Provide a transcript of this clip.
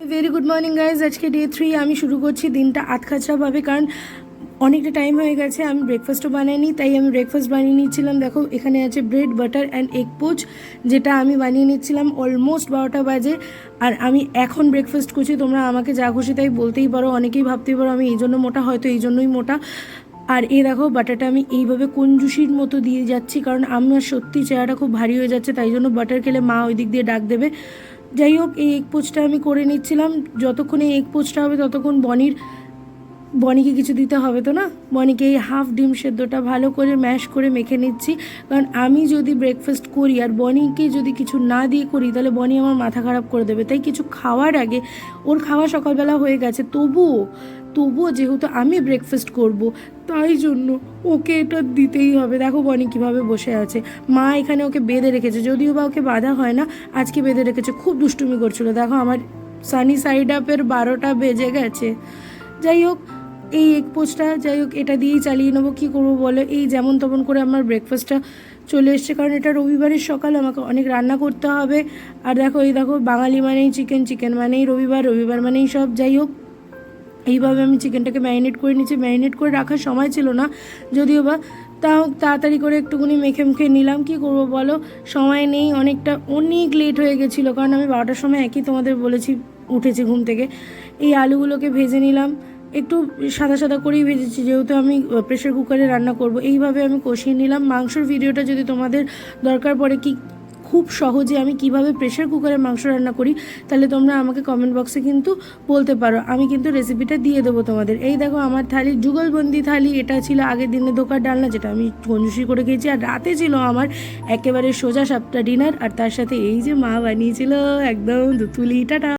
Very good morning guys আজকে day three আমি শুরু করছি দিনটা আতখাচড়াভাবে কারণ অনেকটা টাইম হয়ে গেছে, আমি ব্রেকফাস্টও বানাইনি, তাই আমি ব্রেকফাস্ট বানিয়ে নিচ্ছিলাম। দেখো, এখানে আছে bread butter and egg poach, যেটা আমি বানিয়ে নিচ্ছিলাম অলমোস্ট বারোটা বাজে, আর আমি এখন ব্রেকফাস্ট করছি। তোমরা আমাকে যা খুশি তাই বলতেই পারো, অনেকেই ভাবতেই পারো আমি এই জন্য মোটা, হয়তো এই জন্যই মোটা। আর এই দেখো বাটারটা আমি এইভাবে কঞ্জুসির মতো দিয়ে যাচ্ছি, কারণ আমার সত্যি চেহারাটা খুব ভারী হয়ে যাচ্ছে, তাই জন্য বাটার খেলে মা ওই দিক দিয়ে ডাক দেবে। যাই হোক এই এগ পোচটা আমি করে নিচ্ছিলাম। যতক্ষণে এগ পোচটা হবে ততক্ষণ বনির বনিকে কিছু দিতে হবে তো না? বনিকে এই হাফ ডিম সেদ্ধটা ভালো করে ম্যাশ করে মেখে নিচ্ছি। কারণ আমি যদি ব্রেকফাস্ট করি আর বনিকে যদি কিছু না দিয়ে করি, তাহলে বনি আমার মাথা খারাপ করে দেবে। তাই কিছু খাওয়ার আগে ওর খাওয়া সকালবেলা হয়ে গেছে। তবুও তবুও যেহেতু আমি ব্রেকফাস্ট করব, তাই জন্য ওকে এটা দিতেই হবে। দেখো বনি কীভাবে বসে আছে। মা এখানে ওকে বেঁধে রেখেছে। যদিও বা ওকে বাঁধা হয় না, আজকে বেঁধে রেখেছে। খুব দুষ্টুমি করছিল। দেখো আমার সানি সাইড আপের বারোটা বেজে গেছে। যাই হোক এই এগ পোস্টটা যাই হোক, এটা দিয়েই চালিয়ে নেব, কী করব বলো? এই যেমন তেমন করে আমার ব্রেকফাস্টটা চলে এসছে, কারণ এটা রবিবারের সকাল, আমাকে অনেক রান্না করতে হবে। আর দেখো, এই দেখো, বাঙালি মানেই চিকেন চিকেন মানেই রবিবার রবিবার মানেই সব, যাই হোক। এইভাবে আমি চিকেনটাকে ম্যারিনেট করে নিচ্ছি ম্যারিনেট করে রাখার সময় ছিল না, যদিও বা তাও তাড়াতাড়ি করে একটুখানি মেখে মুখে নিলাম, কি করব বলো? সময় নেই, অনেকটা, অনেক লেট হয়ে গেছিল, কারণ আমি বারোটার সময় একই তোমাদের বলেছি, উঠেছি ঘুম থেকে। এই আলুগুলোকে ভেজে নিলাম একটু সাদা সাদা করেই ভেজেছি, যেহেতু আমি প্রেশার কুকারে রান্না করব। এইভাবে আমি কষিয়ে নিলাম। মাংসর ভিডিওটা যদি তোমাদের দরকার পড়ে কি, খুব সহজে আমি কীভাবে প্রেশার কুকারে মাংস রান্না করি, তাহলে তোমরা আমাকে কমেন্ট বক্সে কিন্তু বলতে পারো। আমি কিন্তু রেসিপিটা দিয়ে দেবো তোমাদের। এই দেখো আমার থালি, যুগলবন্দি থালি। এটা ছিল আগের দিনে দোকার ডালনা, যেটা আমি কঞ্জুসি করে খেয়েছি। আর রাতে ছিল আমার একেবারে সোজা সাপটা ডিনার আর তার সাথে এই যে মা বানিয়েছিল, একদম দুতুলি, টাটা।